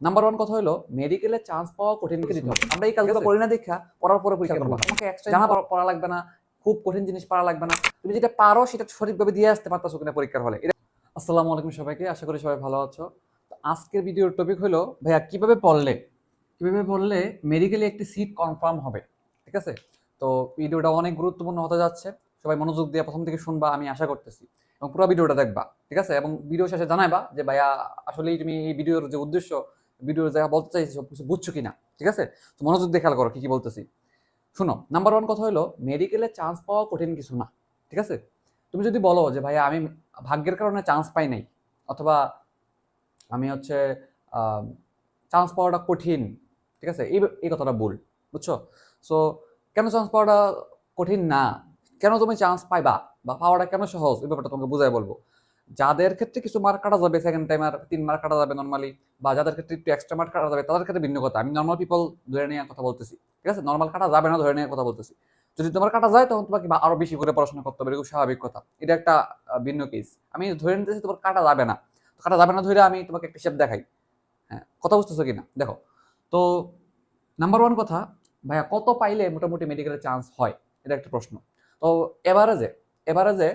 Number one কথা হলো মেডিকেলে চান্স পাওয়া কঠিন দিতে হবে আমরা এই কাজগুলো করি না দেখা পড়ার পরে পরীক্ষা করব। তোমাকে এক্সট্রা জানা পড়া- লাগবে না খুব কঠিন জিনিস পড়া লাগবে না। তুমি যেটা পারো সেটা সঠিকভাবে দিয়ে আসতে পারতেছো কিনা পরীক্ষার হলে। আসসালামু আলাইকুম সবাইকে আশা করি সবাই ভালো আছো। তো আজকের ভিডিওর টপিক হলো ভাইয়া কীভাবে পড়লে? কীভাবে পড়লে মেডিকেলে একটি সিট কনফার্ম হবে? ঠিক আছে? তো ভিডিওটা অনেক গুরুত্বপূর্ণ হতে যাচ্ছে। সবাই মনোযোগ দিয়ে প্রথম থেকে শুনবা আমি আশা করতেছি। এবং পুরো ভিডিওটা দেখবা। ঠিক আছে? এবং ভিডিও শেষে জানাইবা যে ভাইয়া আসলেই তুমি এই ভিডিওর যে উদ্দেশ্য ভিডিওর যা বলতে চাইছি, সব কিছু বুঝছ কি না ঠিক আছে? তো মনোযোগ দিয়ে খেয়াল করো, কি কি বলতেছি। শুনো নাম্বার ওয়ান কথা হলো মেডিকেলে চান্স পাওয়া কঠিন কিছু না, ঠিক আছে? তুমি যদি বলো যে, ভাইয়া, আমি ভাগ্যের কারণে চান্স পাই নাই, অথবা আমি হচ্ছে চান্স পাওয়াটা কঠিন, ঠিক আছে? এই এই কথাটা ভুল, বুঝছ? সো কেন চান্স পাওয়াটা কঠিন না? কেন তুমি চান্স পাইবা? বা পাওয়াটা কেন সহজ? এই ব্যাপারটা তোমাকে বুঝাই বলব। যাদের ক্ষেত্রে কিছু মার্ক কাটা যাবে সেকেন্ড টাইম আর তিন মার্ক কাটা যাবে নর্মালি বা যাদের ক্ষেত্রে একটু এক্সট্রা মার্ক কাটা যাবে, তাদের ক্ষেত্রে ভিন্ন কথা। আমি নর্মাল পিপল ধরে নেওয়ার কথা বলতেছি, ঠিক আছে? নর্মাল কাটা যাবে না ধরে নেওয়ার কথা বলতেছি। যদি তোমার কাটা যায়, তখন তোমাকে আরও বেশি করে পড়াশোনা করতে হবে এরকম স্বাভাবিক কথা। এটা একটা ভিন্ন কেস আমি ধরে নিতেছি তোমার কাটা যাবে না। কাটা যাবে না ধরে আমি তোমাকে একটা হিসাব দেখাই। হ্যাঁ কথা বুঝতেছো কিনা? দেখো, তো নাম্বার ওয়ান কথা, ভাইয়া, কত পাইলে মোটামুটি মেডিকেলের চান্স হয়? এটা একটা প্রশ্ন। তো এভারেজে এভারেজে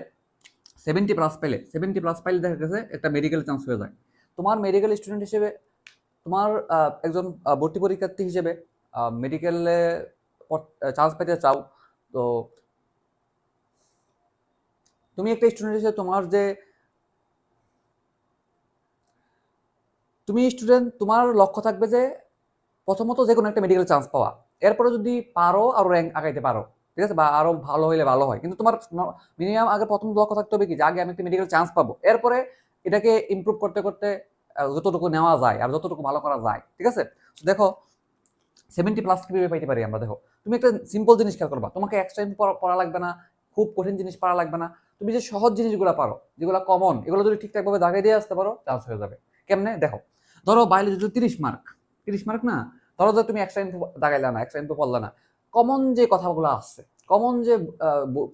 সেভেন্টি প্লাস পাইলে সেভেন্টি প্লাস পাইলে দেখা গেছে একটা মেডিকেল চান্স হয়ে যায়। তোমার মেডিকেল স্টুডেন্ট হিসেবে, তোমার একজন ভর্তি পরীক্ষার্থী হিসেবে মেডিকেলে চান্স পেতে চাও, তো তুমি একটা স্টুডেন্ট হিসেবে তোমার যে তুমি স্টুডেন্ট তোমার লক্ষ্য থাকবে যে প্রথমত যে কোনো একটা মেডিকেল চান্স পাওয়া। এরপরে যদি পারো আরও র্যাঙ্ক আগাইতে পারো। ঠিক আছে? বা আরও ভালো হইলে ভালো হয়। কিন্তু তোমার মিনিমাম আগে প্রথম লক্ষ্য থাকতে হবে কি? যে আগে আমি একটা মেডিকেল চান্স পাবো। এরপরে এটাকে ইমপ্রুভ করতে করতে যতটুকু নেওয়া যায় আর যতটুকু ভালো করা যায়, ঠিক আছে? দেখো সেভেন্টি প্লাস কীভাবে পাইতে পারি আমরা? দেখো, তুমি একটা সিম্পল জিনিস খেয়াল করবা। তোমাকে এক্সট্রা পড়া লাগবে না, খুব কঠিন জিনিস পড়া লাগবে না। তুমি যে সহজ জিনিসগুলো পারো, যেগুলো কমন এগুলো যদি ঠিকঠাকভাবে দাগাই দিয়ে আসতে পারো চান্স হয়ে যাবে। কেমনে? দেখো, ধরো বায়োলজি যদি তিরিশ মার্ক তিরিশ মার্ক না? ধরো যে তুমি এক্সট্রা ইনফো দাগাইলা না এক্সট্রা ইনফো পড়লা না। কমন যে কথাগুলো আসছে কমন যে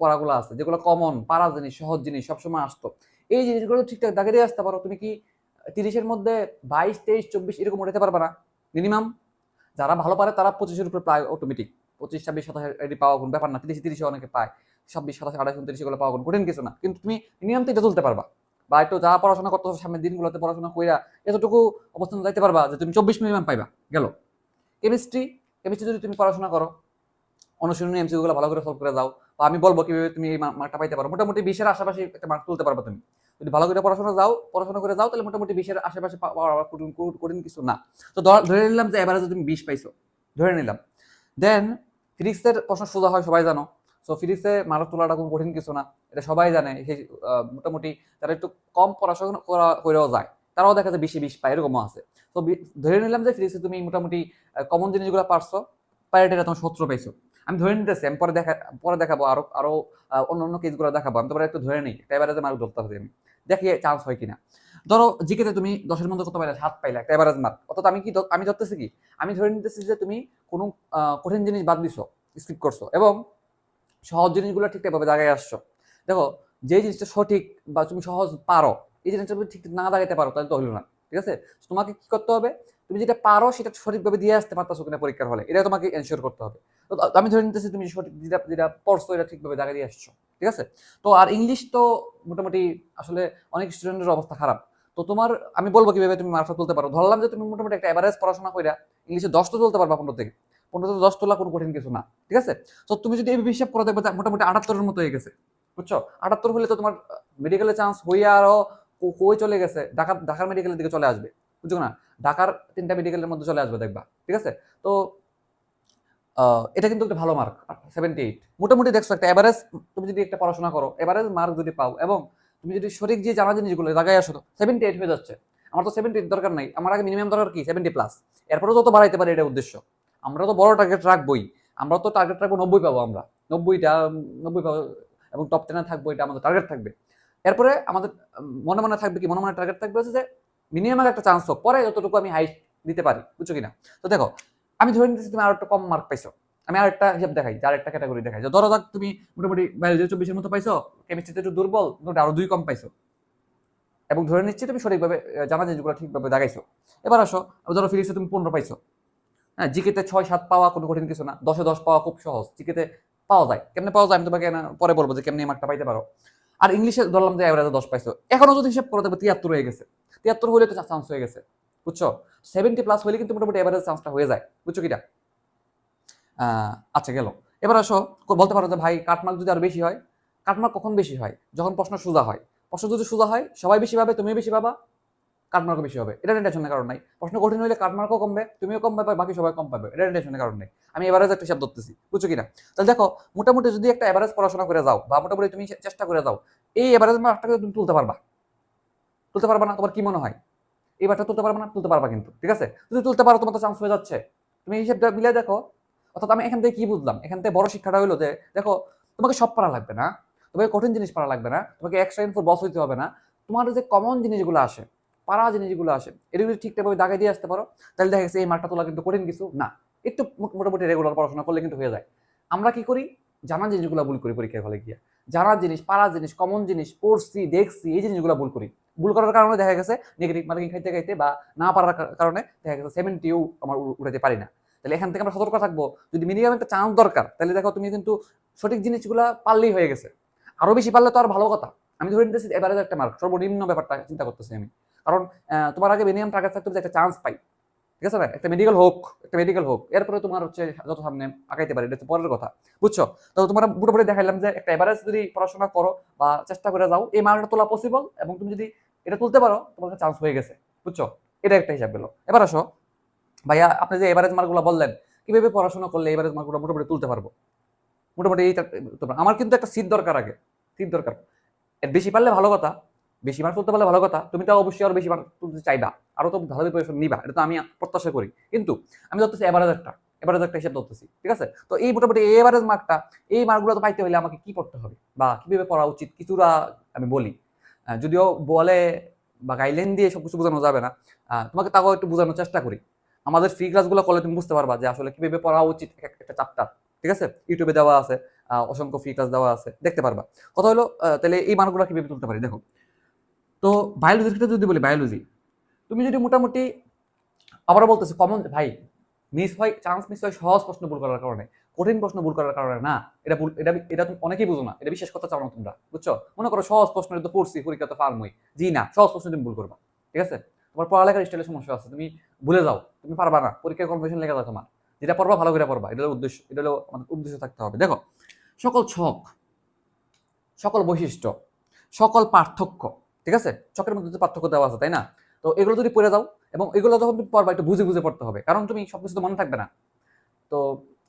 পড়াগুলো আছে, যেগুলো কমন পারা জিনিস, সহজ জিনিস, সবসময় আসতো, এই জিনিসগুলো ঠিকঠাক দাগে দিয়ে আসতে পারো। তুমি কি তিরিশের মধ্যে বাইশ, তেইশ, চব্বিশ এরকম উঠাতে পারবে না? মিনিমাম যারা ভালো পারে তারা পঁচিশের উপরে প্রায় অটোমেটিক পঁচিশ, ছাব্বিশ, সাতাশ এটি পাওয়া কোনো ব্যাপার না, তিরিশ, তিরিশে অনেকে পায়। ছাব্বিশ, সাতাশ, আঠাশ, উনত্রিশ এগুলো পাওয়া কোনো কঠিন কিছু না। কিন্তু তুমি মিনিমাম তো এটা তুলতে পারবা। বা একটু যা পড়াশোনা করতে সামনের দিনগুলোতে পড়াশোনা কইরা এতটুকু অবস্থান যাইতে পারবা যে তুমি চব্বিশ মিনিমাম পাইবা, গেল। কেমিস্ট্রি কেমিস্ট্রি যদি তুমি পড়াশোনা করো অনুশীলনী এমসিগুলো ভালো করে সলভ করে যাও। বা আমি বলব কীভাবে তুমি এই মার্কটা পাইতে পারো। মোটামুটি বিশের আশেপাশে একটা মার্ক তুলতে পারবে তুমি। যদি ভালো করে পড়াশোনা যাও, পড়াশোনা করে যাও, তাহলে মোটামুটি বিশের আশেপাশে পাওয়া কঠিন কিছু না। তো ধরে নিলাম যে এবারে তুমি বিশ পাইছো। ধরে নিলাম। দেন ফিজিক্সের প্রশ্ন সোজা হয়, সবাই জানো। সো ফিজিক্সে মার্ক তোলাটা কোনো কঠিন কিছু না। এটা সবাই জানে। সেই মোটামুটি তারা একটু কম পড়াশোনা করা করেও যায়। তারাও দেখা যায় বেশি বিশ পায়, এরকমও আছে। তো ধরে নিলাম যে ফিজিক্সে তুমি মোটামুটি কমন জিনিসগুলো পারছ। প্যারেটেরা তোমার সত্র পাইছো। আমি ধরে নিতেছি, আমি পরে দেখা, পরে দেখাবো আরও আরও অন্য অন্য কেসগুলো দেখাবো। আমি তোমার একটু ধরে নিই, একটা এবারে মার্ক ধরতে হবে আমি দেখি চান্স হয় কিনা। ধরো, জিকেতে তুমি দশের মধ্যে কত পাইলে? সাত পাইলে, একটা এভারেজ মার্ক অর্থাৎ আমি কি আমি ধরতেছি কি? আমি ধরে নিতেছি যে তুমি কোনো কঠিন জিনিস বাদ দিছো স্কিপ করছ এবং সহজ জিনিসগুলো ঠিকঠাকভাবে জায়গায় আসছো। দেখো যে জিনিসটা সঠিক বা তুমি সহজ পারো, এই জিনিসটা তুমি ঠিক না দাঁড়াতে পারো, তাহলে তো হলো না, ঠিক আছে? তোমাকে কি করতে হবে? তুমি যেটা পারো সেটা সঠিকভাবে দিয়ে আসতে পারতেছো কিনা পরীক্ষার হলে, এটা তোমাকে এনশিওর করতে হবে। তো আমি ধরে নিতেছি তুমি সঠিক যেটা যেটা পড়ছো এটা ঠিকভাবে জায়গায় দিয়ে আসছো, ঠিক আছে? তো আর ইংলিশ তো মোটামুটি আসলে অনেক স্টুডেন্টের অবস্থা খারাপ। তো তোমার, আমি বলব কীভাবে তুমি মার্কস তুলতে পারো? ধরলাম যে তুমি মোটামুটি একটা এভারেজ পড়াশোনা করে ইংলিশে দশ তো তুলতে পারবা পনেরো থেকে। পনেরো থেকে দশ তোলা কোনো কঠিন কিছু না, ঠিক আছে? তো তুমি যদি এই হিসাব করে দেখবে মোটামুটি আটাত্তরের মতো হয়ে গেছে, বুঝছ? আটাত্তর হলে তো তোমার মেডিকেলের চান্স হয়ে আরও কো- কই চলে গেছে? ঢাকা ঢাকার মেডিকেলের দিকে চলে আসবে। বুঝছ না? ঢাকার তিনটা মেডিকেলের মধ্যে চলে আসবে দেখবা, ঠিক আছে? তো এটা কিন্তু একটা ভালো মার্ক সেভেন্টি এইট মোটামুটি দেখছ একটা এভারেজ তুমি যদি একটা পড়াশোনা করো এভারেজ মার্ক যদি পাও, এবং তুমি যদি সঠিক যে জানা জিনিসগুলো জায়গায় আসো সেভেন্টি এইট হয়ে যাচ্ছে। আমার তো সেভেন্টি দরকার নাই। আমার আগে মিনিমাম দরকার কি? সেভেন্টি প্লাস এরপরে যত বাড়াইতে পারে এটা উদ্দেশ্য। আমরা তো বড় টার্গেট রাখবোই। আমরা তো টার্গেট রাখব নব্বই পাবো আমরা। নব্বইটা, নব্বই পাবো, এবং টপ টেনে থাকব, এটা আমাদের টার্গেট থাকবে। এরপরে আমাদের, মনে মনে থাকবে কি? মনে মনে টার্গেট থাকবে হচ্ছে যে মিনিমাম একটা চান্স হোক, পরে যতটুকু আমি হাইট দিতে পারি, বুঝছ কিনা? তো দেখো, আমি ধরে নিতেছি তুমি আর একটা কম মার্ক পাইছো। আমি আর একটা হিসাব দেখাই, যে আর একটা ক্যাটাগরি দেখাই। যে ধরো যাক, তুমি মোটামুটি বায়োলজি চব্বিশের মতো পাইছো কেমিস্ট্রিতে একটু দুর্বল, মোটামুটি আরও দুই কম পাইছো। এবং ধরে নিচ্ছি তুমি সঠিকভাবে জানা জিনিসগুলো ঠিকভাবে দাগাইছো এবার আসো ধরো ফিজিক্সে তুমি পনেরো পাইছো। হ্যাঁ জিকেতে ছয়, সাত পাওয়া কোনো কঠিন কিছু না, দশে দশ পাওয়া খুব সহজ। জিকেতে পাওয়া যায়। কেমনে পাওয়া যায় আমি তোমাকে পরে বলব যে কেমনে মার্কটা পাইতে পারো। আর ইংলিশে ধরলাম যে অ্যাভারেজে দশ পাইছো। এখনও যদি হিসাব করো, দেখবে তিয়াত্তর হয়ে গেছে। তিয়াত্তর হলে তো চান্স হয়ে গেছে, বুঝছ? সেভেন্টি প্লাস হলে কিন্তু মোটামুটি অ্যাভারেজ চান্সটা হয়ে যায়, বুঝছ কিটা? আচ্ছা গেল। এবার আসো বলতে পারো যে ভাই কাটমার্ক যদি আরও বেশি হয় কাটমার্ক কখন বেশি হয়? যখন প্রশ্ন সোজা হয়। প্রশ্ন যদি সোজা হয়, সবাই বেশি পাবে তুমি বেশি পাবা কাটমার্কও বেশি হবে। এটা টেনশনের কারণ নাই। প্রশ্ন কঠিন হলে কাটমার্কও কমবে, তুমিও কম পাবে বাকি সবাই কম পাবে। এটা টেনশনের কারণ নেই। আমি এভারেজ একটা হিসাব ধরতেছি, বুঝছ কিনা তাহলে দেখো, মোটামুটি যদি একটা এভারেজ পড়াশোনা করে যাও, বা মোটামুটি তুমি চেষ্টা করে যাও, এই এভারেজ মার্কটাকে তুমি তুলতে পারবা। তুলতে পারবা না, তোমার কি মনে হয়? এই বারটা তুলতে পারবা না, তুলতে পারবা কিন্তু, ঠিক আছে? যদি তুলতে পারো, তোমার তো চান্স হয়ে যাচ্ছে। তুমি এই হিসাবটা মিলে দেখো, অর্থাৎ আমি এখান থেকে কি বুঝলাম? এখান থেকে বড় শিক্ষাটা হলো যে, দেখো, তোমাকে সব পারা লাগবে না, তোমাকে কঠিন জিনিস পারা লাগবে না, তোমাকে এক্সট্রা ইনফোর বস হইতে হবে না, তোমার যে কমন জিনিসগুলো আসে, পারা জিনিসগুলো আসে, এগুলো ঠিকঠাকভাবে দাগাই দিয়ে আসতে পারো, তাহলে দেখা গেছে এই মার্কটা তোলা কিন্তু কঠিন কিছু না। একটু মোটামুটি রেগুলার পড়াশোনা করলে কিন্তু হয়ে যায়। আমরা কি করি? জানা জিনিসগুলো ভুল করি পরীক্ষার হলে গিয়ে। জানা জিনিস পারা জিনিস কমন জিনিস, পড়ছি, দেখছি, এই জিনিসগুলো ভুল করি। ভুল করার কারণে দেখা গেছে নেগেটিভ মার্কিং খাইতে খাইতে বা না পারার কারণে দেখা গেছে সেভেন্টিও আমার উঠাতে পারি না। তাহলে এখান থেকে আমরা সতর্ক থাকব। যদি মিনিমাম একটা চান্স দরকার, তাহলে দেখো তুমি কিন্তু সঠিক জিনিসগুলো পারলেই হয়ে গেছে। আরও বেশি পারলে তো আর ভালো কথা। আমি ধরে নিতেছি এবারে একটা মার্ক সর্বনিম্ন ব্যাপারটা চিন্তা করতেছি আমি। কারণ তোমার আগে মিনিমাম টার্গেট থাকতে একটা চান্স পাই। ঠিক আছে না একটা মেডিকেল হোক, একটা মেডিকেল হোক। এরপরে তোমার হচ্ছে যত সামনে আগাইতে পারি, এটা পরের কথা, বুঝছ? তো তোমরা মোটামুটি দেখাইলাম যে একটা এভারেজ যদি পড়াশোনা করো বা চেষ্টা করে যাও, এই মার্কটা তোলা পসিবল এবং তুমি যদি এটা তুলতে পারো, তোমার চান্স হয়ে গেছে, বুঝছ? এটা একটা হিসাব গেল। এবার আসো। ভাইয়া, আপনি যে এভারেজ মার্কগুলো বললেন, কীভাবে পড়াশোনা করলে এভারেজ মার্কগুলো মোটামুটি তুলতে পারব? মোটামুটি এই আমার কিন্তু একটা সিট দরকার আগে সিট দরকার। বেশি পারলে ভালো কথা বেশি মার্ক তুলতে পারলে ভালো কথা, তুমি তো অবশ্যই আরও বেশি মার্ক তুলতে চাইবা। আরও তো ভালো প্রিপারেশন নিবা, এটা তো আমি প্রত্যাশা করি। কিন্তু আমি ধরতেছি এভারেজ একটা এভারেজ একটা হিসাব ধরতেছি, ঠিক আছে? তো এই মোটামুটি এভারেজ মার্কটা এই মার্কগুলো তো পাইতে হলে আমাকে কি পড়তে হবে? বা কীভাবে পড়া উচিত? কিছুটা আমি বলি। যদিও বলে বা গাইডলাইন দিয়ে সব কিছু বোঝানো যাবে না তোমাকে তাও একটু বোঝানোর চেষ্টা করি। আমাদের ফ্রি ক্লাসগুলো করলে তুমি বুঝতে পারবা যে আসলে কীভাবে পড়া উচিত এক, একটা চাপ্টার ঠিক আছে? ইউটিউবে দেওয়া আছে অসংখ্য ফ্রি ক্লাস দেওয়া আছে, দেখতে পারবা। কথা হলো তাহলে এই মানগুলো কীভাবে তুলতে পারি? দেখো তো বায়োলজির ক্ষেত্রে যদি বলি বায়োলজি তুমি যদি মোটামুটি আবারও বলতেছি কমন ভাই মিস হয় চান্স মিস হয়, সহজ প্রশ্ন ভুল করার কারণে, কঠিন প্রশ্ন ভুল করার কারণে না, এটা ভুল, এটা এটা তুমি অনেকেই বুঝো না, এটা বিশ্বাস কথা চাও না তোমরা, বুঝছ? মনে করো সহজ প্রশ্ন তো পড়ছি, পরীক্ষা তো ফার্মই জি না, সহজ প্রশ্ন তুমি ভুল করবা, ঠিক আছে? তোমার পড়ালেখার স্টাইলের সমস্যা আছে, তুমি ভুলে যাও, তুমি পারবা না পরীক্ষায় কনফিউশন লেগে যায় তোমার, যেটা পড়বা ভালো করে পড়বা, এটা উদ্দেশ্য, এটা হলো আমাদের উদ্দেশ্য থাকতে হবে। দেখো, সকল ছক, সকল বৈশিষ্ট্য, সকল পার্থক্য ঠিক আছে? চকের মধ্যে যে পার্থক্য দেওয়া আছে, তাই না? তো এগুলো যদি পড়ে যাও, এবং এগুলো যখন তুমি পড়বা, একটু বুঝে বুঝে পড়তে হবে। কারণ তুমি সবকিছু তো মনে থাকবে না। তো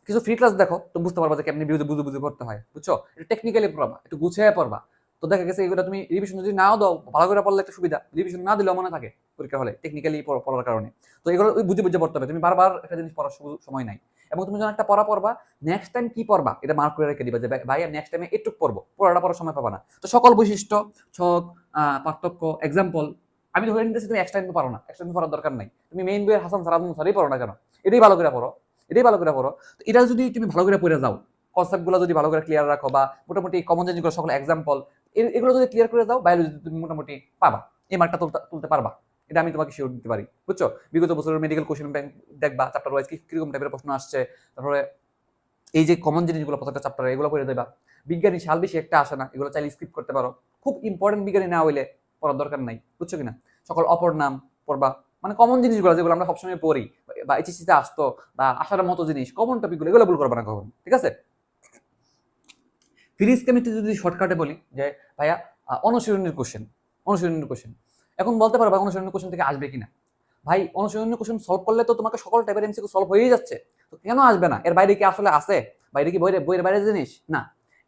কিছু ফ্রি ক্লাস দেখো, তুমি বুঝতে পারবা যে কেমনি বুঝে বুঝে বুঝে পড়তে হয়। বুঝছ? একটু টেকনিক্যালি পড়বা, একটু গুছিয়ে পড়বা। তো দেখা গেছে এগুলো তুমি রিভিশন যদি নাও দাও, ভালো করে পড়লে একটা সুবিধা। রিভিশন না দিলেও মনে থাকে পরীক্ষা হলে টেকনিক্যালি পড়ার কারণে। তো এগুলো বুঝে বুঝে পড়তে হবে। তুমি বারবার একটা জিনিস পড়ার সময় নাই। এবং তুমি যখন একটা পড়া পড়বা নেক্সট টাইম কি পড়বা? এটা মার্ক করে রেখে দিবা যে, ভাই- ভাই নেক্সট টাইমে একটু পড়ব। পড়াটা পড়ার সময় পাবা না। তো সকল বৈশিষ্ট্য, ছক পার্থক্য এক্সাম্পল আমি ধরে নিতেছি তুমি এক্সট্রা ইনফো পারো না। এক্সট্রা পড়ার দরকার নাই। তুমি মেইন বইয়ের হাসান সারাদুন সারি পড়ো না কেন? এটাই ভালো করে পড়ো। এটাই ভালো করে পড়ো। তো এটা যদি তুমি ভালো করে পড়ে যাও কনসেপ্টগুলো যদি ভালো করে ক্লিয়ার রাখো বা মোটামুটি কমন জিনিসগুলো সকল এক্সাম্পল এগুলো যদি ক্লিয়ার করে দাও বায়োলজি তুমি মোটামুটি পাবা। এই মার্কটা তুলতে পারবা। এটা আমি তোমাকে শিওর দিতে পারি, বুঝছ? বিগত বছরের মেডিকেল কোশ্চেন ব্যাংক দেখবা চ্যাপ্টার ওয়াইজ কীরকম টাইপের প্রশ্ন আসছে, তারপরে এই যে কমন জিনিসগুলো প্রত্যেকটা চ্যাপ্টার এগুলো করে দেবা। বিজ্ঞানী সাল বেশি একটা আসে না, এগুলো চাইলে স্কিপ করতে পারো। খুব ইম্পর্টেন্ট বিজ্ঞানী না হইলে পড়ার দরকার নাই, বুঝছ কিনা? সকল অপর নাম পড়বা। মানে কমন জিনিসগুলো যেগুলো আমরা সবসময় পড়ি, বা এইচএসসিতে আসতো, বা আসার মতো জিনিস কমন টপিকগুলো এগুলো ভুল করবে না কখন, ঠিক আছে? ফিরিজ কেমিস্ট্রি যদি শর্টকাটে বলি, যে ভাইয়া অনুশীলনের কোশ্চেন অনুশীলনের কোশ্চেন এখন বলতে পারো ভাই অনুশীলনের কোশ্চেন থেকে আসবে কিনা। ভাই, অনুশীলনের কোশ্চেন সলভ করলে তো তোমাকে সকল টাইপের এমসিকিউ সলভ হয়েই যাচ্ছে। তো কেন আসবে না? এর বাইরে কি আসলে আছে? বাইরে কি বইয়ের বইয়ের বাইরে জিনিস? না।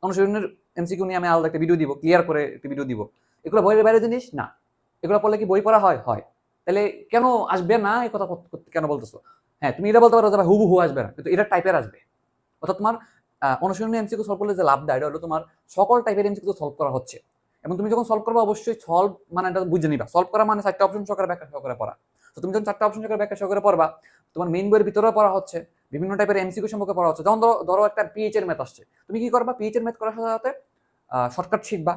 অনুশীলনের এমসিকিউ নিয়ে আমি আলাদা একটা ভিডিও দিব ক্লিয়ার করে একটা ভিডিও দিব। এগুলো বইয়ের বাইরে জিনিস? না। এগুলো পড়লে কি বই পড়া হয়? হয়। তাহলে কেন আসবে না? এই কথা কেন বলতেছো? হ্যাঁ তুমি এটা বলতে পারো যে ভাই হুবহু আসবে না। কিন্তু এটা টাইপের আসবে। অর্থাৎ তোমার অনুশীলনী এমসিকিউ সলভ করলে যে লাভটা এটা হলো তোমার সকল টাইপের এমসিকিউ সলভ করা হচ্ছে। এবং তুমি যখন সলভ করবা, অবশ্যই সলভ মানে এটা বুঝে নিবা। সলভ করা মানে চারটা অপশন সহকারে ব্যাখ্যা সহকারে পড়া। তো তুমি যখন চারটা অপশন সহকারে ব্যাখ্যা সহকারে পড়বা, তোমার মেইন বইয়ের ভিতরেও পড়া হচ্ছে, বিভিন্ন টাইপের এমসিকিউ সম্পর্কে পড়া হচ্ছে। যেমন ধরো ধরো একটা পিএইচ এর ম্যাথ আসছে। তুমি কি করবা? পিএইচ এর ম্যাথ করার সাথে সাথে শর্টকাট শিখবা।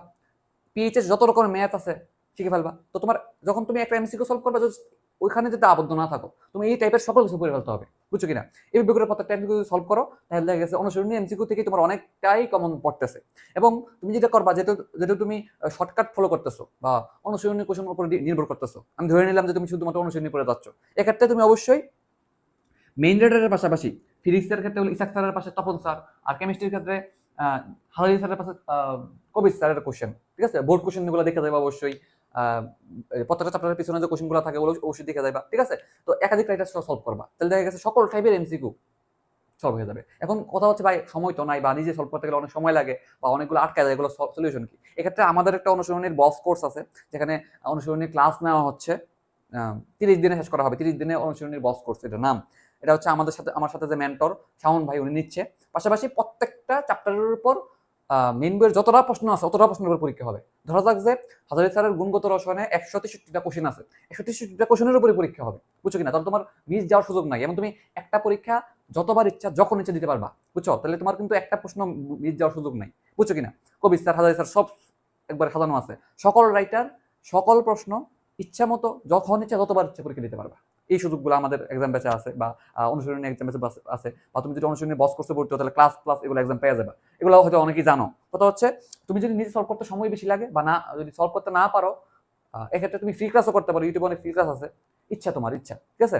পিএইচ এর যত রকমের ম্যাথ আছে, শিখে ফেলবা। তো তোমার, যখন তুমি একটা এমসিকিউ সলভ করবা ওইখানে যাতে আবদ্ধ না থাকো। তুমি এই টাইপের সকল কিছু করে ফেলতে হবে, বুঝছ কিনা? এই বিজ্ঞানের প্রত্যেকটা এমসিকিউ সলভ করো, তাহলে দেখা গেছে অনুসরণীয় এমসিকিউ থেকে তোমার অনেকটাই কমন পড়তেছে। এবং তুমি যেটা করবা, যেহেতু যেহেতু তুমি শর্টকাট ফলো করতেছো বা অনুসরণীয় কোশ্চেনের উপর নির্ভর করতেছো, আমি ধরে নিলাম যে তুমি শুধুমাত্র অনুসরণী করে যাচ্ছ। এক্ষেত্রে তুমি অবশ্যই মেইন রেডারের পাশাপাশি ফিজিক্সের ক্ষেত্রে হলো ইসাক স্যারের পাশে, তপন স্যার আর কেমিস্ট্রির ক্ষেত্রে হালারি স্যারের পাশে কবির স্যারের কোশ্চেন ঠিক আছে? বোর্ড কোশ্চেনগুলো দেখে যাবে অবশ্যই। প্রত্যেকটা চ্যাপ্টারের পিছনে যে কোশ্চেনগুলো থাকে, ওগুলো অবশ্যই দেখে যাবে ঠিক আছে? তো একাধিক রাইটার সলভ করবা। তাহলে দেখা গেছে সকল টাইপের এমসিকিউ সলভ হয়ে যাবে। এখন কথা হচ্ছে, ভাই, সময় তো নাই বা নিজে সলভ করতে গেলে অনেক সময় লাগে বা অনেকগুলো আটকে যায়, এগুলো সলিউশন কি? এক্ষেত্রে আমাদের একটা অনুসরণের বস কোর্স আছে, যেখানে অনুসরণের ক্লাস নেওয়া হচ্ছে তিরিশ দিনে শেষ করা হবে, তিরিশ দিনে অনুসরণের বস কোর্স এটা নাম। এটা হচ্ছে আমাদের সাথে, আমার সাথে যে মেন্টর শাওন ভাই, উনি নিচ্ছে। পাশাপাশি প্রত্যেকটা চ্যাপ্টারের উপর মেন বইয়ের যতটা প্রশ্ন আছে, অতটা প্রশ্নের উপর পরীক্ষা হবে। ধরা যাক যে হাজারি স্যারের গুণগত রসায়নে একশো তেষট্টিটা কোশ্চেন আছে। একশো তেষট্টিটা কোশ্চেনের উপরে পরীক্ষা হবে, বুঝছ কিনা? তাহলে তোমার মিস যাওয়ার সুযোগ নাই। এবং তুমি একটা পরীক্ষা যতবার ইচ্ছা, যখন ইচ্ছা দিতে পারবা, বুঝছ? তাহলে তোমার কিন্তু একটা প্রশ্ন মিস যাওয়ার সুযোগ নাই, বুঝছ কিনা? কবি স্যার, হাজারি স্যার সব একবার সাজানো আছে। সকল রাইটার সকল প্রশ্ন ইচ্ছা মতো যখন ইচ্ছা যতবার ইচ্ছা পরীক্ষা দিতে পারবা। এই সুযোগগুলো আমাদের এক্সাম ব্যাচে আছে বা অনুশীলনী এক্সাম ব্যাচে আছে। বা তুমি যদি অনুশীলনী বস ভর্তি হও, তাহলে ক্লাস প্লাস এগুলো এক্সাম পেয়ে যাবে। এগুলো হয়তো অনেকেই জানো। কথা হচ্ছে, তুমি যদি নিজে সলভ করতে সময় বেশি লাগে বা না, যদি সলভ করতে না পারো এক্ষেত্রে তুমি ফ্রি ক্লাসও করতে পারো। ইউটিউবে অনেক ফ্রি ক্লাস আছে। ইচ্ছা তোমার, ইচ্ছা। ঠিক আছে?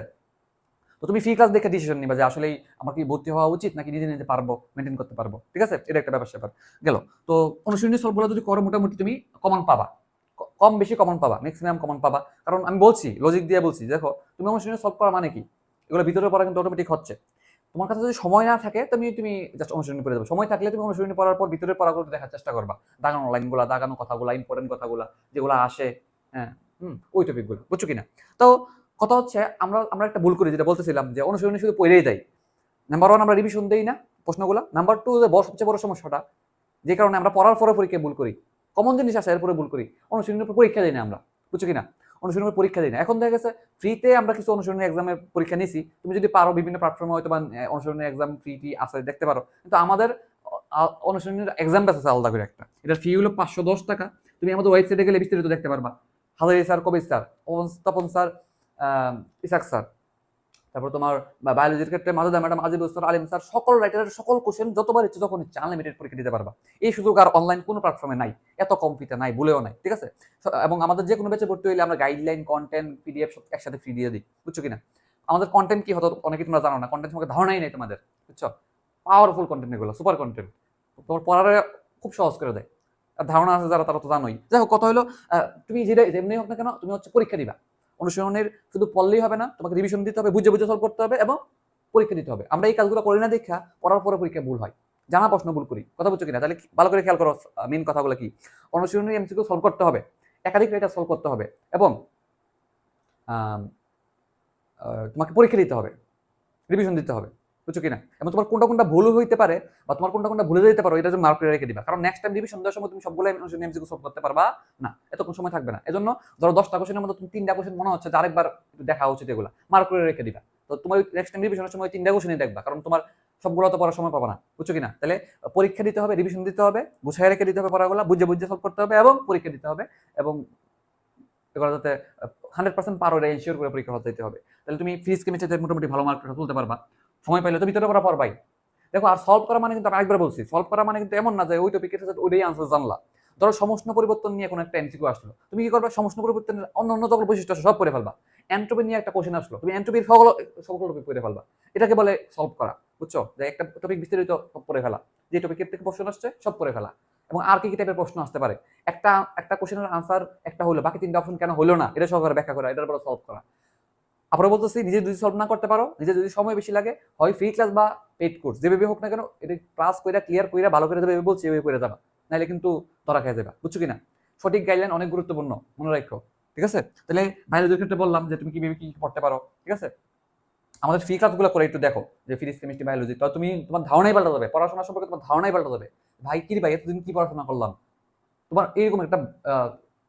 তো তুমি ফ্রি ক্লাস দেখে ডিসিশন নিবা যে আসলে আমার কি ভর্তি হওয়া উচিত নাকি নিজে নিজে পারব মেনটেন করতে পারব। ঠিক আছে? এটা একটা ব্যাপার স্যাপার গেল। তো অনুশীলনী সলভগুলো যদি করো, মোটামুটি তুমি কমন পাবা। কম বেশি কমন পাবা ম্যাক্সিমাম কমন পাবা। কারণ আমি বলছি লজিক দিয়ে বলছি, দেখো, তুমি অনুশীলনী সলভ করা মানে কি? এগুলো ভিতরে পড়া কিন্তু অটোমেটিক হচ্ছে। তোমার কাছে যদি সময় না থাকে, তুমি তুমি জাস্ট অনুশীলনী পড়ে যাবে। সময় থাকলে তুমি অনুশীলনী পড়ার পর ভিতরে পড়াগুলো দেখার চেষ্টা করবা। দাগানো লাইনগুলো দাগানো কথাগুলো ইম্পর্টেন্ট কথাগুলো, যেগুলো আসে হ্যাঁ ওই টপিকগুলো বুঝছ কিনা? তো কথা হচ্ছে, আমরা আমরা একটা ভুল করি, যেটা বলতেছিলাম যে অনুশীলনী শুধু পড়েই দেয়। নাম্বার ওয়ান আমরা রিভিশন দেই না প্রশ্নগুলো। নাম্বার টু বড় সবচেয়ে বড় সমস্যাটা, যে কারণে আমরা পড়ার পরে পরীক্ষায় ভুল করি। কমন জিনিস আসে এরপরে ভুল করি। অনুশীলনের উপর পরীক্ষা দিই না আমরা বুঝছ কিনা? অনুশীলনের উপর পরীক্ষা দিই না। এখন দেখা গেছে ফ্রিতে আমরা কিছু অনুশীলনী এক্সামের পরীক্ষা নিছি। তুমি যদি পারো বিভিন্ন প্ল্যাটফর্মে হয়তো বা আহ, অনুশীলনী এক্সাম ফ্রি টি আছে দেখতে পারো। কিন্তু আমাদের অনুশীলনের এক্সাম আছে আলাদা করে একটা। এটার ফি হলো পাঁচশো দশ টাকা। তুমি আমাদের ওয়েবসাইটে গেলে বিস্তারিত দেখতে পারবা। Hazari sir Kabir sir Tapan sir Isak sir তারপর তোমার বায়োলজির ক্ষেত্রে Majuda madam Ajibul sir Alim sir, সকল রাইটারের সকল কোশ্চেন যতবার ইচ্ছে যখন ইচ্ছে আনলিমিটেড পরীক্ষা দিতে পারবা। এই সুযোগ আর অনলাইন কোনো প্ল্যাটফর্মে নাই। এত কম নাই, বলেও নাই, ঠিক আছে? এবং আমাদের যে কোনো ব্যাচে ভর্তি হইলে আমরা গাইডলাইন কন্টেন্ট পিডিএফ সব একসাথে ফ্রি দিয়ে দিই, বুঝছ কিনা? আমাদের কন্টেন্ট কি হতো অনেকে তোমরা জানো না কন্টেন্ট তোমাকে ধারণাই নেই তোমাদের, বুঝছ? পাওয়ারফুল কন্টেন্ট এগুলো সুপার কন্টেন্ট তোমার পড়ারে খুব সহজ করে দেয়। ধারণা আছে যারা, তারা তো জানোই। যাই হোক, কথা হলো তুমি যেটা যেমনি হোক না কেন, তুমি হচ্ছে পরীক্ষা দিবা। অনুশীলনের শুধু পড়লেই হবে না, তোমাকে রিভিশন দিতে হবে, বুঝে বুঝে সলভ করতে হবে এবং পরীক্ষা দিতে হবে। আমরা এই কাজগুলো করি না দেখা, পড়ার পরে পরীক্ষা ভুল হয়। জানা প্রশ্ন ভুল করি, কথা বুঝছ কিনা? তাহলে ভালো করে খেয়াল করো মেন কথাগুলো কি? অনুশীলনের এমসিকিউ সলভ করতে হবে, একাধিক এটা সলভ করতে হবে এবং তোমাকে পরীক্ষা দিতে হবে রিভিশন দিতে হবে। বুঝছ কিনা? এবং তোমার কোনটা কোনটা ভুল হইতে পারে বা তোমার কোনটা কোনটা ভুলে যেতে পারো, এটা তুমি মার্ক করে রেখে দিবা। কারণ নেক্সট টাইম রিভিশন দেওয়ার সময় তুমি সবগুলো এমসিকিউ সলভ করতে পারবা না। এতক্ষণ সময় থাকবে না। এজন্য ধরো দশটা কোশ্চেনের মধ্যে তুমি তিনটা কোশ্চেন মনে হচ্ছে যে আরেকবার দেখা উচিত এগুলো। মার্ক করে রেখে দিবা। তো তোমার নেক্সট টাইম রিভিশনের সময় তিনটা কোশ্চেনই দেখবা। কারণ তোমার সবগুলো তো পড়ার সময় পাবা না। বুঝছ কিনা? তাহলে পরীক্ষা দিতে হবে রিভিশন দিতে হবে গুছাই রেখে দিতে হবে পড়াগুলো, বুঝে বুঝে সলভ করতে হবে এবং পরীক্ষা দিতে হবে এবং এগুলো যাতে হান্ড্রেড পার্সেন্ট পারো, এটা এনশিওর করে পরীক্ষা হতে হবে। তাহলে তুমি ফিজিক্স কেমিস্ট্রিতে মোটামুটি ভালো মার্ক তুলতে পারবা। সময় পাইলে তো ভিতরে পড়া পারবাই দেখো, আর সলভ করা মানে কিন্তু আমি আরেকবার বলছি সলভ করা মানে কিন্তু এমন না যে ওই টপিকের সাথে ওইটাই আনসার জানলা। ধরো সমষ্ণ পরিবর্তন নিয়ে কোনো একটা এমসিকিউ আসলো। তুমি কি করবে? সমষ্ণ পরিবর্তনের অন্য অন্য সকল বৈশিষ্ট্য সব পড়ে ফেলবা। এন্ট্রপি নিয়ে একটা কোশ্চেন আসলো। তুমি এন্ট্রপির সকল সকল টপিক পড়ে ফেলবা। এটাকে বলে সলভ করা, বুঝছ? যে একটা টপিক বিস্তারিত সব পড়ে ফেলা। যে টপিকের থেকে প্রশ্ন আসছে, সব পড়ে ফেলা। এবং আর কি কি টাইপের প্রশ্ন আসতে পারে? একটা একটা কোশ্চেনের আনসার একটা হলো, বাকি তিনটা অপশন কেন হলো না? এটা সহকারে ব্যাখ্যা করা, এটার বলে সলভ করা। আবার বলতেছি, নিজে যদি সলভ না করতে পারো, নিজে যদি সময় বেশি লাগে, হয় ফ্রি ক্লাস বা পেড কোর্স যেভাবে হোক না কেন, এটা ক্লাস কইরা ক্লিয়ার কইরা ভালো করে যাবে বলছি, এভাবে করে যাবা। নাহলে কিন্তু ধরা খেয়ে যাবা বুঝছ কিনা? সঠিক গাইডলাইন অনেক গুরুত্বপূর্ণ, মনে রাখো ঠিক আছে? তাহলে বাইরের ক্ষেত্রে বললাম যে তুমি কীভাবে কি পড়তে পারো, ঠিক আছে? আমাদের ফ্রি ক্লাসগুলো করে একটু দেখো, যে ফিজিক্স কেমিস্ট্রি বায়োলজি তো তুমি তোমার ধারণাই পাল্টা যাবে, পড়াশোনা সম্পর্কে তোমার ধারণাই পাল্টা যাবে। ভাই, কি ভাই, এতদিন কি পড়াশোনা করলাম? তোমার এরকম একটা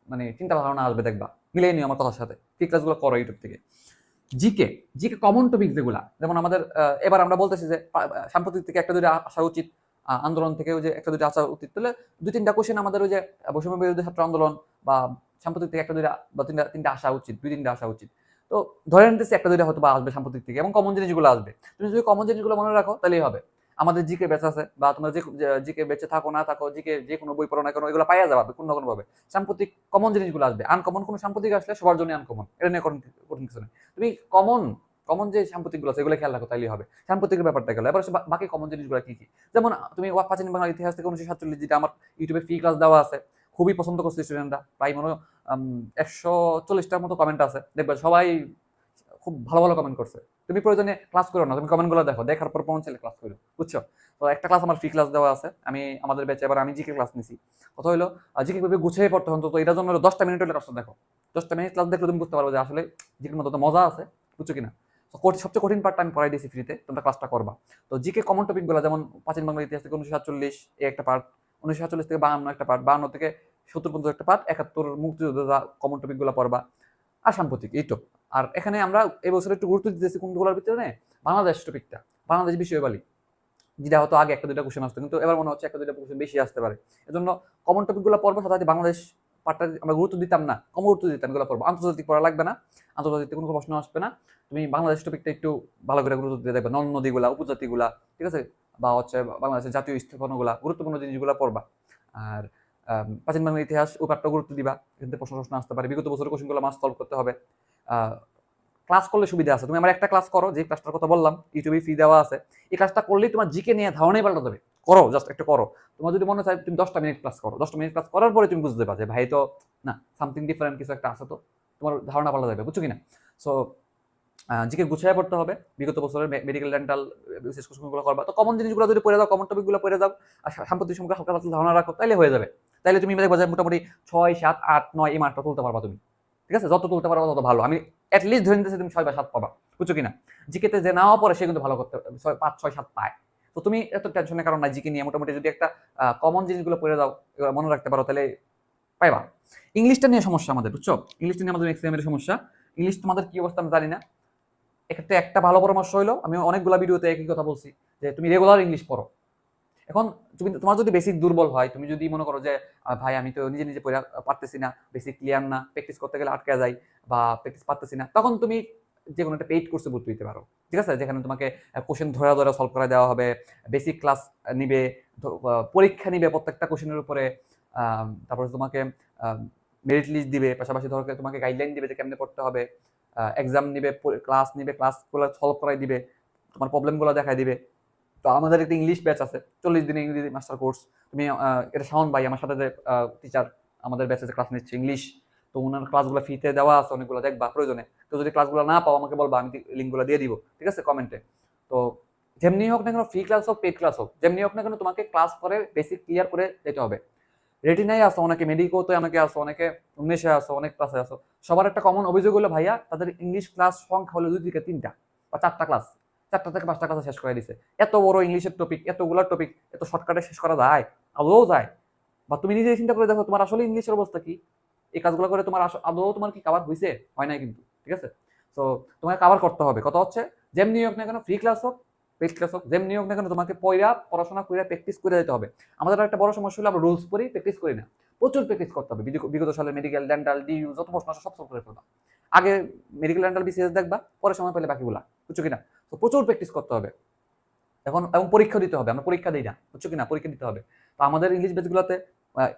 মানে চিন্তা ভাবনা আসবে দেখবা মিলিয়ে নিও আমার কথার সাথে ফ্রি ক্লাসগুলো করো ইউটিউব থেকে। জিকে জিকে কমন টপিক যেগুলো। যেমন আমাদের এবার আমরা বলতেছি যে সাম্প্রতিক থেকে একটা দুটো আসা উচিত আন্দোলন থেকে ওই যে একটা দুটো আসা উচিত। তাহলে দুই তিনটা কোশ্চেন আমাদের ওই যে বৈষম্য বিরোধী ছাত্র আন্দোলন বা সাম্প্রতিক থেকে একটা দুইটা বা তিনটা তিনটা আসা উচিত, দুই তিনটা আসা উচিত। তো ধরে নিতেছি একটা দুইটা হয়তো বা আসবে সাম্প্রতিক থেকে, এবং কমন জিনিসগুলো আসবে। তুমি যদি কমন জিনিসগুলো মনে রাখো, তাহলেই হবে। আমাদের জিকে বেচ আছে বা তোমরা যে জিকে বেঁচে থাকো, না থাকো, জিকে যে কোনো বই পড়ো না কেন, এগুলো পাইয়া যাবে কোনো না কোনো ভাবে সাম্প্রতিক কমন জিনিসগুলো আসবে। আনকমন কোনো সাম্প্রতিক আসলে সবার জন্য আনকমন এটা নিয়ে কঠিন কিছু নেই। তুমি কমন কমন যে সাম্প্রতিকগুলো আছে, এগুলো খেয়াল রাখো তাইলে হবে। সাম্প্রতিকের ব্যাপারটা গেলো। এবার বাকি কমন জিনিসগুলো কি কি? যেমন, তুমি প্রাচীন বাংলার ইতিহাস থেকে উনিশশো সাতচল্লিশ যেটা আমার ইউটিউবে ফ্রি ক্লাস দেওয়া আছে, খুবই পছন্দ করছে স্টুডেন্টরা প্রায় মনে একশো চল্লিশটার মতো কমেন্ট আছে। দেখবে সবাই খুব ভালো ভালো কমেন্ট করছে। তুমি প্রয়োজনে ক্লাস করো না, তুমি কমেন্টগুলো দেখো, দেখার পর পৌঁছালে ছেলে ক্লাস করো, বুঝছ? তো একটা ক্লাস আমার ফ্রি ক্লাস দেওয়া আছে, আমি, আমাদের ব্যাচে এবার আমি জিকে ক্লাস নিছি। কথা হলো জিকে ভাবে গুছিয়ে পড়তে অন্তত এটার জন্য দশটা মিনিট হলে ক্লাসটা দেখো। দশটা মিনিট ক্লাস দেখলে তুমি বুঝতে পারবে যে আসলে জিকের মতো তো মজা আছে, বুঝছ কিনা? তো সবচেয়ে কঠিন পার্টটা আমি পড়াই দিয়েছি ফ্রিতে তোমরা ক্লাসটা করবা। তো জিকে কমন টপিকগুলো যেমন প্রাচীন বাংলা ইতিহাস থেকে উনিশশো সাতচল্লিশ এই একটা পার্ট উনিশশো সাতচল্লিশ থেকে বাহান্ন একটা পার্ট বাহান্ন থেকে সত্তর পর্যন্ত একটা পার্ট একাত্তর মুক্তিযোদ্ধা কমন টপিকগুলো পড়বা। আর সাম্প্রতিক, এই তো। আর এখানে আমরা এই বছর একটু গুরুত্ব দিতেছি কোনগুলোর ভিতরে? বাংলাদেশ টপিকটা বাংলাদেশ বিষয়বালী যেটা হয়তো আগে একটা দুইটা কোশ্চেন আসতো, কিন্তু এবার মনে হচ্ছে একটা দুইটা কোশ্চেন বেশি আসতে পারে। এজন্য কমন টপিকগুলো পড়ব, সাথে বাংলাদেশ পার্টটা আমরা গুরুত্ব দিতাম না, কম গুরুত্ব দিতাম এগুলো পড়ব। আন্তর্জাতিক পড়া লাগবে না আন্তর্জাতিক কোনো প্রশ্ন আসবে না। তুমি বাংলাদেশ টপিকটা একটু ভালো করে গুরুত্ব দিয়ে দেখবে নদ নদীগুলা, উপজাতিগুলা, ঠিক আছে? বা হচ্ছে বাংলাদেশের জাতীয় স্থাপনাগুলা, গুরুত্বপূর্ণ জিনিসগুলো পড়বা। আর প্রাচীন বাংলার ইতিহাস ও পাঠটা গুরুত্ব দিবা। এখান থেকে প্রশ্ন প্রশ্ন আসতে পারে। বিগত বছরের কোশ্চেনগুলো মাস সলভ করতে হবে। ক্লাস করলে সুবিধা আছে। তুমি আমার একটা ক্লাস করো, যে ক্লাসটার কথা বললাম ইউটিউবে ফি দেওয়া আছে। এই ক্লাসটা করলেই তোমার জিকে নিয়ে ধারণাই পাল্টা যাবে করো জাস্ট একটা করো। তোমার যদি মনে চায় তুমি দশটা মিনিট ক্লাস করো। দশটা মিনিট ক্লাস করার পরে তুমি বুঝতে পারবে ভাই, তো না সামথিং ডিফারেন্ট কিছু একটা আছে তো। তোমার ধারণা পাল্টা যাবে বুঝছ কিনা সো জিকে গুছিয়ে পড়তে হবে। বিগত বছরের মেডিকেল ডেন্টাল বিশেষ কোশ্চেনগুলো করবা। তো কমন জিনিসগুলো যদি পড়ে দাও কমন টপিকগুলো পড়ে দাও, আর সাম্প্রতিক সময় হালকা ধারণা রাখো তাহলে হয়ে যাবে। তাইলে তুমি মোটামুটি ছয়, সাত, আট, নয়, এই মার্কটা তুলতে পারবা তুমি। ঠিক আছে? যত তুলতে পারবা, তত ভালো। আমি অ্যাটলিস্ট ধরে নিতেছি তুমি ছয় বা সাত পাবা। বুঝছ কিনা? জিকেতে যে নাও পড়ে সে কিন্তু ভালো করতে ছয়, পাঁচ, ছয়, সাত পায়। তো তুমি এত টেনশনের কারণ নাই। জিকে নিয়ে মোটামুটি যদি একটা কমন জিনিসগুলো পড়ে এগুলো মনে রাখতে পারো, তাহলে পাইবা। ইংলিশটা নিয়ে সমস্যা আমাদের, বুঝছ? ইংলিশটা নিয়ে আমাদের এক্সামের সমস্যা। ইংলিশ তোমাদের কি অবস্থা আমি জানি না। এক্ষেত্রে একটা ভালো পরামর্শ হলো আমি অনেকগুলা ভিডিওতে একই কথা বলছি, যে তুমি রেগুলার ইংলিশ পড়ো। এখন তুমি, তোমার যদি বেসিক দুর্বল হয়, তুমি যদি মনে করো যে ভাই, আমি তো নিজে নিজে পড়া পারতেছি না বেসিক ক্লিয়ার না প্র্যাকটিস করতে গেলে আটকে যাই বা প্র্যাকটিস পারতেছি না, তখন তুমি যে কোনো একটা পেইড কোর্সে ভর্তি হতে পারো। ঠিক আছে? যেখানে তোমাকে কোশ্চেন ধরা ধরা সলভ করে দেওয়া হবে বেসিক ক্লাস নিবে পরীক্ষা নিবে প্রত্যেকটা কোশ্চেনের উপরে তারপরে তোমাকে মেরিট লিস্ট দিবে, পাশাপাশি ধরো তোমাকে গাইডলাইন দিবে যে কেমনে পড়তে হবে এক্সাম নিবে ক্লাস নিবে ক্লাসগুলো সলভ করাই দিবে, তোমার প্রবলেমগুলো দেখাই দিবে। তো আমাদের একটা ইংলিশ ব্যাচ আছে। চল্লিশ দিনের ইংরেজি মাস্টার কোর্স তুমি এটা শাওন ভাই, আমার সাথে যে টিচার আমাদের ব্যাচে যে ক্লাস নিচ্ছে ইংলিশ তো ওনার ক্লাসগুলো ফ্রিতে দেওয়া আছে, অনেকগুলো দেখবা প্রয়োজনে। তো যদি ক্লাসগুলো না পাও, আমাকে বলবা, আমি লিঙ্কগুলো দিয়ে দিব, ঠিক আছে কমেন্টে তো যেমনি হোক না কেন ফ্রি ক্লাস হোক পেড ক্লাস হোক, যেমনি হোক না কেন, তোমাকে ক্লাস করে বেসিক ক্লিয়ার করে যেতে হবে। রেটিনাই আসো অনেকে মেডিকোতে অনেকে আসো অনেকে উনিশে আসো অনেক ক্লাসে আসো সবার একটা কমন অভিযোগ হলো, ভাইয়া, তাদের ইংলিশ ক্লাস সংখ্যা হলো দুই থেকে তিনটা বা চারটা ক্লাস চারটা থেকে পাঁচটা ক্লাস শেষ করে দিছে। এত বড় ইংলিশের টপিক এতগুলো টপিক এত শর্টকাটে শেষ করা যায়? আদৌ যায়? বা তুমি নিজে চিন্তা করে দেখো, তোমার আসলে ইংলিশের অবস্থা কি? এই কাজগুলো করে তোমার আদৌ তোমার কি কাভার হয়েছে হয় নাই কিন্তু, ঠিক আছে? তো তোমাকে কাভার করতে হবে। কথা হচ্ছে, যেমনি হোক না কেন ফ্রি ক্লাস হোক পেড ক্লাস হোক, যেমনি হোক না কেন, তোমাকে পয়রা পড়াশোনা করে প্র্যাকটিস করে যেতে হবে। আমাদের একটা বড় সমস্যা হলো, আমরা রুলস পড়ি প্র্যাকটিস করি না। প্রচুর প্র্যাকটিস করতে হবে। বিগত- সালের মেডিকেল ডেন্টাল ডিউ যত প্রশ্ন আসে সব সলভ করে ফেলবা। আগে মেডিকেল ডেন্টাল বিসিএস দেখবা পরে সময় পেলে বাকিগুলা। বুঝছ কিনা? তো প্রচুর প্র্যাকটিস করতে হবে। এখন এবং পরীক্ষা দিতে হবে, আমরা পরীক্ষা দিই না, বুঝছ কিনা? পরীক্ষা দিতে হবে। তো আমাদের ইংলিশ বেসগুলোতে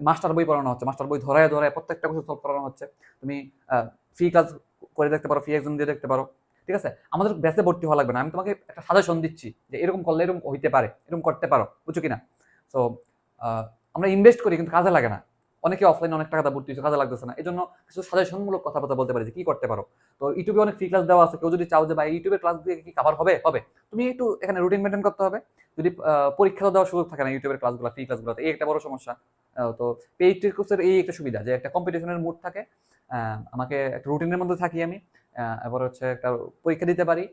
মাস্টার বই পড়ানো হচ্ছে মাস্টার বই ধরায় ধরায় প্রত্যেকটা কোশ্চেন সলভ করানো হচ্ছে। তুমি ফ্রি ক্লাস করে দেখতে পারো ফ্রি এক্সাম দিয়ে দেখতে পারো, ঠিক আছে? আমাদের ব্যাচে ভর্তি হওয়া লাগবে না। আমি তোমাকে একটা সাজেশন দিচ্ছি যে এরকম করলে এরকম হইতে পারে, এরকম করতে পারো, বুঝছ কিনা? সো আমরা ইনভেস্ট করি কিন্তু কাজে লাগে না। অনেকে অফলাইনে অনেক টাকা ভর্তি হচ্ছে কাজে লাগতেছে না। এই জন্য কিছু সাজেশনমূলক কথাবার্তা বলতে পারি যে, কি করতে পারো? তো ইউটিউবে অনেক ফ্রি ক্লাস দেওয়া আছে। কেউ যদি চাও যে, ভাই, ইউটিউবে ক্লাস দিয়ে কি কাভার হবে? হবে। তুমি একটু এখানে রুটিন মেনটেন করতে হবে। যদি পরীক্ষা দেওয়ার সুযোগ থাকে না ইউটিউবের ক্লাসগুলো ফ্রি ক্লাসগুলোতে এই একটা বড় সমস্যা। তো পেইড কোর্সের এই একটা সুবিধা যে, একটা কম্পিটিশনের মুড থাকে। আমাকে একটা রুটিনের মধ্যে থাকি আমি। এবার হচ্ছে একটা পরীক্ষা দিতে পারি।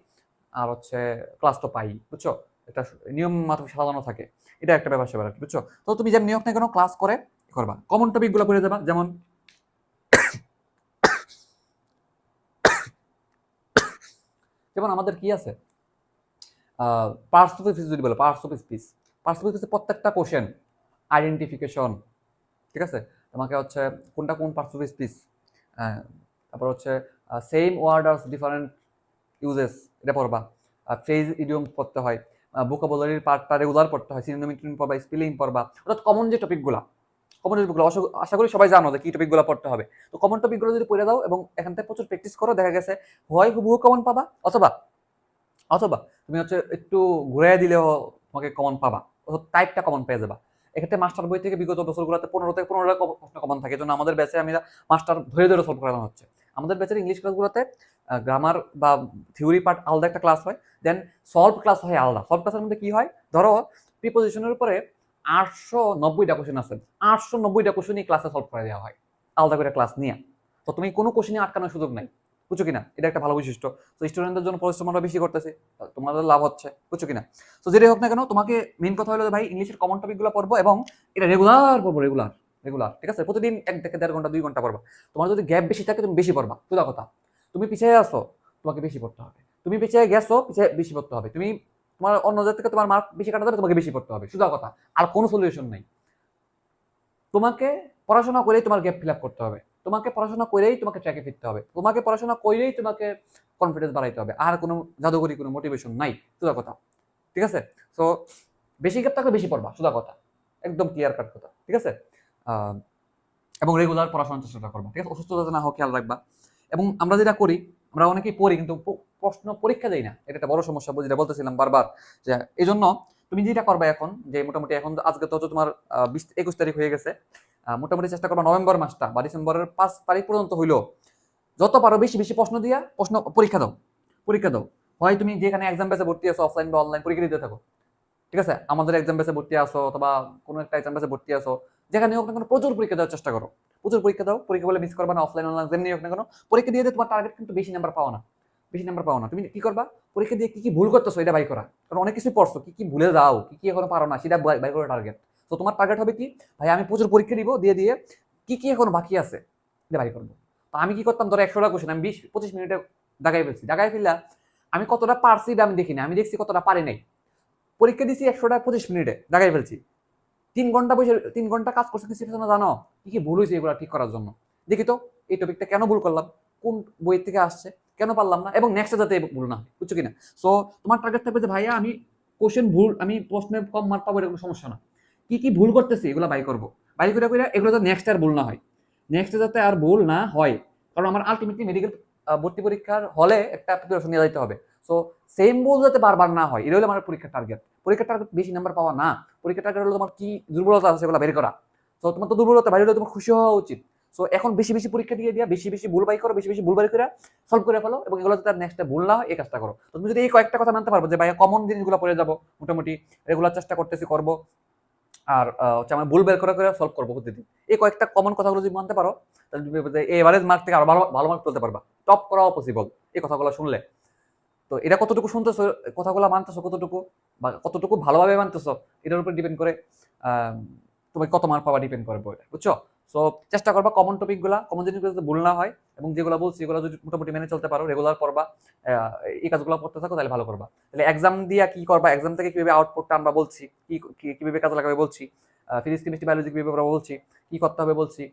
আর হচ্ছে ক্লাস তো পাই, বুঝছ? একটা নিয়ম মাত্র সাজানো থাকে। এটা একটা ব্যাপার, সেবার বুঝছ? তো তুমি যেমন নিয়োগ না কোনো ক্লাস করে করবা। কমন টপিকগুলো করে যাবা, যেমন যেমন আমাদের কি আছে? পার্টস অফ স্পিচ যদি বলো parts of speech parts of স্পিচে প্রত্যেকটা কোশ্চেন আইডেন্টিফিকেশন ঠিক আছে? তোমাকে হচ্ছে কোনটা কোন পার্টস অফ স্পিচ তারপর হচ্ছে সেম ওয়ার্ড আর ডিফারেন্ট ইউজেস এটা পড়বা। ফ্রেজ ইডিয়ম পড়তে হয়। ভোকাবুলারির পার্টটা রেগুলার পড়তে হয় সিনোনিম পড়বা স্পেলিং পড়বা। অর্থাৎ কমন যে টপিকগুলো কমন টপিকগুলো আশা করি সবাই জানো যে কি টপিকগুলো পড়তে হবে। তো কমন টপিকগুলো যদি পড়ে দাও এবং এখান থেকে প্রচুর প্র্যাকটিস করো, দেখা গেছে হয় হুবহু কমন পাবা অথবা অথবা তুমি হচ্ছে একটু ঘুরাই দিলেও তোমাকে কমন পাবা। টাইপটা কমন পেয়ে যাবা। এক্ষেত্রে মাস্টার বই থেকে বিগত বছরগুলোতে পনেরো থেকে পনেরোটা প্রশ্ন কমন থাকে। জন্য আমাদের ব্যাচে আমি মাস্টার ধরে ধরে সলভ করানো হচ্ছে। আমাদের ব্যাচের ইংলিশ ক্লাসগুলোতে গ্রামার বা থিওরি পার্ট আলাদা একটা ক্লাস হয়। দেন সলভ ক্লাস হয় আলাদা। সলভ ক্লাসের মধ্যে কি হয়? ধরো প্রিপোজিশনের উপরে আটশো নব্বইটা কোশ্চেন আছে। আটশো নব্বইটা কোশ্চেনই ক্লাসে সলভ করে দেওয়া হয়। আলাদা করে ক্লাস নিয়ে। তো তুমি কোনো কোশ্চেনে আটকানোর সুযোগ নাই। বুঝছ কিনা? এটা একটা ভালো বৈশিষ্ট্য। তো স্টুডেন্টদের জন্য পরিশ্রম আমরা বেশি করতেছি। তোমাদের লাভ হচ্ছে। বুঝছ কিনা? তো যেটাই হোক না কেন, তোমাকে মেন কথা হলো ভাই ইংলিশের কমন টপিকগুলো পড়ব এবং এটা রেগুলার পড়ব রেগুলার রেগুলার ঠিক আছে? প্রতিদিন এক থেকে দেড় ঘণ্টা, দুই ঘণ্টা পড়বা। তোমার যদি গ্যাপ বেশি থাকে, তুমি বেশি পড়বা। সোজা কথা। তুমি পিছিয়ে আসো তোমাকে বেশি পড়তে হবে। তুমি পিছিয়ে গেছো, পিছিয়ে বেশি পড়তে হবে। তুমি তোমার অন্য অন্যদের থেকে তোমার মার্ক বেশি কাটা যাবে তোমাকে বেশি পড়তে হবে। সোজা কথা, আর কোনো সলিউশন নাই। তোমাকে পড়াশোনা করেই তোমার গ্যাপ ফিল আপ করতে হবে। তোমাকে পড়াশোনা করেই তোমাকে ট্র্যাকে ফিরতে হবে। তোমাকে পড়াশোনা করেই তোমাকে কনফিডেন্স বাড়াইতে হবে। আর কোনো জাদুঘরি কোনো মোটিভেশন নাই। সোজা কথা। ঠিক আছে? সো বেশি গ্যাপ থাকলে বেশি পড়বা। সোজা কথা। একদম ক্লিয়ার কাট কথা। ঠিক আছে? এবং রেগুলার পড়াশোনার চেষ্টা করবা। ঠিক আছে? অসুস্থতা না হোক খেয়াল রাখবা। এবং আমরা যেটা করি, আমরা অনেকেই পড়ি, কিন্তু প্রশ্ন পরীক্ষা দেয় না। এটা একটা বড় সমস্যা যেটা বলতেছিলাম বারবার যে এই জন্য তুমি যেটা করবা এখন, যে মোটামুটি এখন আজকে তো তোমার বিশ, একুশ তারিখ হয়ে গেছে মোটামুটি চেষ্টা করবা নভেম্বর মাসটা বা ডিসেম্বরের পাঁচ তারিখ পর্যন্ত হইল যত পারো বেশি বেশি প্রশ্ন দিয়া প্রশ্ন পরীক্ষা দাও পরীক্ষা দাও। হয় তুমি যেখানে এক্সাম বেসে ভর্তি আছো অফলাইন বা অনলাইন পরীক্ষা দিতে থাকো। ঠিক আছে? আমাদের এক্সাম বেসে ভর্তি আসো অথবা কোনো একটা এক্সাম বেসে ভর্তি আসো যেখানে হোক না কোনো প্রচুর পরীক্ষা দেওয়ার চেষ্টা করো। প্রচুর পরীক্ষা দাও, পরীক্ষা বলে মিস করবা না অফলাইন অনলাইন যেমনি হোক না কেন, পরীক্ষা দিয়ে তোমার টার্গেট কিন্তু বেশি নাম্বার পাও না। বেশি নাম্বার পাও না। তুমি কি করবা? পরীক্ষা দিয়ে কি কি ভুল করতেছো, এটা বাই করা। কারণ অনেক কিছু পড়ছো, কি কি ভুলে যাও, কি কি এখনও পারো না, সেটা বাই করে টার্গেট তো তোমার টার্গেট হবে কি, ভাই, আমি প্রচুর পরীক্ষা দিব, দিয়ে দিয়ে কি কি এখনও বাকি আছে, এটা বাই করব। তো আমি কি করতাম, ধরো একশোটা কোশ্চেন আমি বিশ পঁচিশ মিনিটে দাগাই ফেলছি। দাগাই ফেললা, আমি কতটা পারছি এটা আমি দেখিনি, আমি দেখছি কতটা পারি নাই। পরীক্ষা দিছি একশোটা পঁচিশ মিনিটে দাগাই ফেলছি। তিন ঘণ্টা বসে, তিন ঘণ্টা কাজ করছে কিছু না জানো? কি কি ভুল হয়েছে এগুলো ঠিক করার জন্য। দেখি তো, এই টপিকটা কেন ভুল করলাম? কোন বই থেকে আসছে? কেন পারলাম না? এবং নেক্সটে যাতে ভুল না, বুঝছ কিনা? সো তোমার টার্গেট থাকবে যে, ভাইয়া, আমি কোশ্চেন ভুল, আমি প্রশ্নে কম মার্ক পাবো এটা কোনো সমস্যা না। কি কি ভুল করতেছি, এগুলো বাই করব। বাই করে করে এগুলো তো নেক্সট আর ভুল না হয়। নেক্সটে যাতে আর ভুল না হয়, কারণ আমার আলটিমেটলি মেডিকেল ভর্তি পরীক্ষার হলে একটা প্রিপারেশন নিয়ে যেতে হবে। সো সেম ভুল যাতে বারবার না হয় এটা হলো আমার পরীক্ষার টার্গেট পরীক্ষার টার্গেট বেশি নাম্বার পাওয়া না। পরীক্ষার টার্গেট হলো তোমার কি দুর্বলতা আছে সেগুলো বের করা। সো তোমার তো দুর্বলতা, বাইরে হলে তোমার খুশি হওয়া উচিত। সো এখন বেশি বেশি পরীক্ষা দিয়ে দিয়া, বেশি বেশি ভুল বাই করো, বেশি বেশি ভুল বাই করে সলভ করে ফেলো এবং এগুলো যাতে নেক্সটে ভুল না হয়, এই কাজটা করো। তুমি যদি এই কয়েকটা কথা মানতে পারব যে ভাই কমন জিনিসগুলো পড়ে যাব, মোটামুটি রেগুলার চেষ্টা করতেছি, করব আর হচ্ছে আমার ভুল বের করে করে সলভ করব প্রতিদিন। এই কয়েকটা কমন কথাগুলো যদি মানতে পারো, তাহলে তুমি এভারেজ মার্ক থেকে আরও ভালো ভালো মার্ক তুলতে পারবা। টপ করাও পসিবল এই কথাগুলো শুনলে। তো এটা কতটুকু শুনতেছো, কথাগুলো মানতেছো কতটুকু বা কতটুকু ভালোভাবে মানতেছো, এটার উপর ডিপেন্ড করে তুমি কত মার্ক পাবা ডিপেন্ড করবে বুঝছ? সো চেষ্টা করবা কমন টপিকগুলো কমন জিনিসগুলো যাতে ভুল না হয় এবং যেগুলো বলছি এগুলো যদি মোটামুটি মেনে চলতে পারো রেগুলার করবা এই কাজগুলো করতে থাকো তাহলে ভালো করবা। তাহলে এক্সাম দিয়ে কি করবা এক্সাম থেকে কীভাবে আউটপুটটা আমরা বলছি, কি কীভাবে কাজে লাগাবে বলছি ফিজিক্স কেমিস্ট্রি বায়োলজি কীভাবে আমরা বলছি, কি করতে হবে বলছি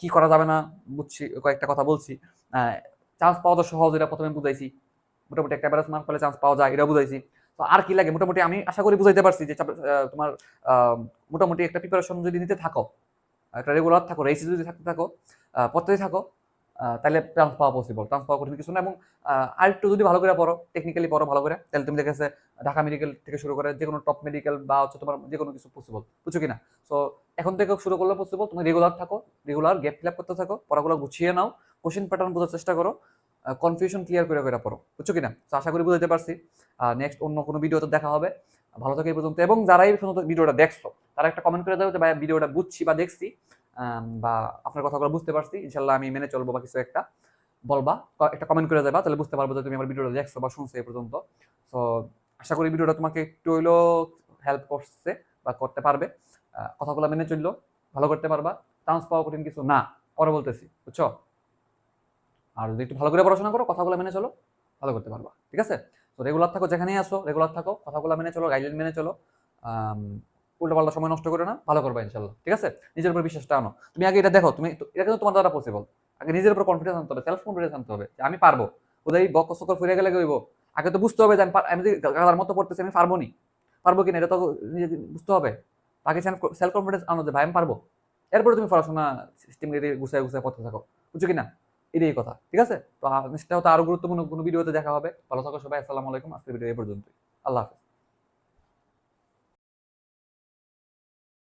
কি করা যাবে না বুঝছি, কয়েকটা কথা বলছি চান্স পাওয়া তো সহজ, এটা প্রথমে বুঝাইছি। মোটামুটি একটা অ্যাভারেজ মার্ক পেলে চান্স পাওয়া যায় এটা বুঝাইছি। তো আর কি লাগে? মোটামুটি আমি আশা করি বুঝাইতে পারছি যে তোমার মোটামুটি একটা প্রিপারেশন যদি নিতে থাকো একটা রেগুলার থাকো রেসি যদি থাকতে থাকো পড়তেই থাকো তাহলে চান্স পাওয়া পসিবল চান্স পাওয়া কঠিন কিছু না এবং আরেকটু যদি ভালো করে পড়ো টেকনিক্যালি পড়ো ভালো করে, তাহলে তুমি দেখেছে ঢাকা মেডিকেল থেকে শুরু করে যে কোনো টপ মেডিকেল বা হচ্ছে তোমার যে কোনো কিছু পসিবল বুঝছ কিনা? সো এখন থেকে শুরু করলে পসিবল তুমি রেগুলার থাকো রেগুলার গ্যাপ ফিল আপ করতে থাকো, পড়াগুলো গুছিয়ে নাও কোশ্চেন প্যাটার্ন বোঝার চেষ্টা করো কনফিউশন ক্লিয়ার করে করে পড়ো, বুঝছ কিনা? তো আশা করি বুঝতে পারছি। নেক্সট অন্য কোনো ভিডিওতে দেখা হবে। ভালো থাকে এই পর্যন্ত। এবং যারাই শুধু ভিডিওটা দেখছ, তারা একটা কমেন্ট করে দেবে যে, ভাই ভিডিওটা বুঝছি বা দেখছি বা আপনার কথাগুলো বুঝতে পারছি ইনশাল্লাহ আমি মেনে চলবো বা কিছু একটা বলবা। একটা কমেন্ট করে দেবা, তাহলে বুঝতে পারব যে, তুমি আমার ভিডিওটা দেখছ বা শুনছো এই পর্যন্ত। সো আশা করি ভিডিওটা তোমাকে একটু হইলেও হেল্প করছে বা করতে পারবে। কথাগুলো মেনে চলল, ভালো করতে পারবা চান্স পাওয়া কঠিন কিছু না, পরে বলতেছি, বুঝছ? আর যদি একটু ভালো করে পড়াশোনা করো, কথাগুলো মেনে চলো, ভালো করতে পারবা, ঠিক আছে? তো রেগুলার থাকো, যেখানেই আসো রেগুলার থাকো, কথাগুলো মেনে চলো গাইডলাইন মেনে চলো। উল্টো পাল্টা সময় নষ্ট করে না, ভালো করবে ইনশাল্লাহ, ঠিক আছে? নিজের উপর বিশ্বাসটা আনো। তুমি আগে এটা দেখো, তুমি এটা কিন্তু তোমার দ্বারা পসিবল আগে নিজের উপর কনফিডেন্স আনতে হবে সেলফ কনফিডেন্স আনতে হবে আমি পারব। ওদের বক চক্কর ফিরে গেলে গইব আগে তো বুঝতে হবে যে আমি আমি যদি গাদার মতো পড়তেছি, আমি পারব নি পারব কিনা, এটা তো নিজে বুঝতে হবে। আগে সেলফ কনফিডেন্স আনো যে ভাই, আমি পারব। এরপরে তুমি পড়াশোনা সিস্টেম গুছিয়ে, গুছায় পড়তে থাকো। বুঝছ কিনা? এটাই কথা, ঠিক আছে? তো নেক্সট হয়তো আরও গুরুত্বপূর্ণ কোনো ভিডিওতে দেখা হবে। ভালো থাকো সবাই, আসসালামু আলাইকুম। আজকের ভিডিও এই পর্যন্ত আল্লাহ হাফেজ।